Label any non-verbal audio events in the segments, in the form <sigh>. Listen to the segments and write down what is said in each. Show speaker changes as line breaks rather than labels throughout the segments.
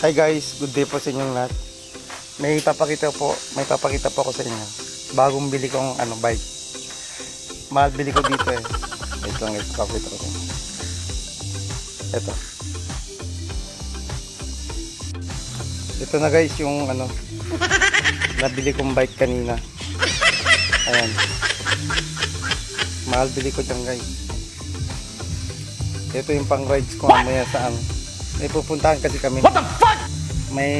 Hi guys, good day po sa inyong lahat. May papakita po, may papakita po ako sa inyo. Bagong bili kong ano, bike. Mahal bili ko dito eh. Wait lang guys, papakita ko sa inyo. Ito. Ito na guys yung ano, <laughs> nabili kong bike kanina. Ayan. Mahal bili ko dyan guys. Ito yung pang rides ko mamaya sa ano. May pupuntahan kasi kami. What the fuck? May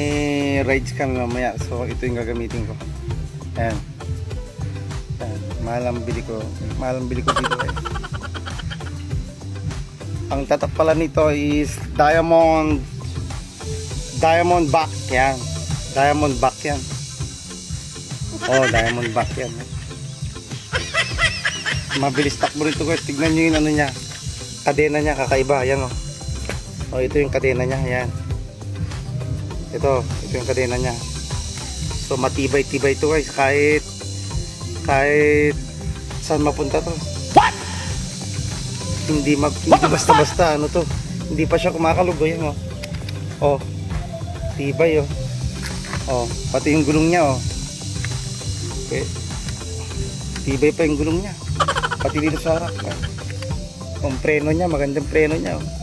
rides kami mamaya. So ito yung gagamitin ko. Ayan. Ayan. Mahal ang bili ko. Mahal ang bili ko dito guys. Ang tatak pala nito is Diamond Diamond back yan. Diamond back yan. Oh, diamond back yan. Mabilis takbo rito guys. Tignan nyo yung ano niya. Kadena niya kakaiba. Yan oh. Oh, ito yung kadena niya. Yan. Ito. Ito yung kadena niya. So matibay-tibay to guys. Kahit kahit saan mapunta to. What? Hindi mag hindi basta-basta ano to. Hindi pa siya kumakalog oh. Yan oh. Oh. Tibay oh. Oh, pati yung gulong niya oh. Okay. Tibay pa yung gulong niya. Pati dito sa harap. ah. Yung preno niya, magandang preno niya. Oh.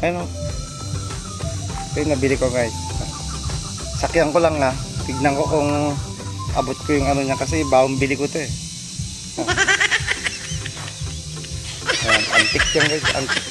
Ano? Ito yung nabili ko guys. Sakyan ko lang na. Tignan ko kung abot ko yung ano niya kasi bawang bili ko to eh. Ayan, antik yan guys, antik.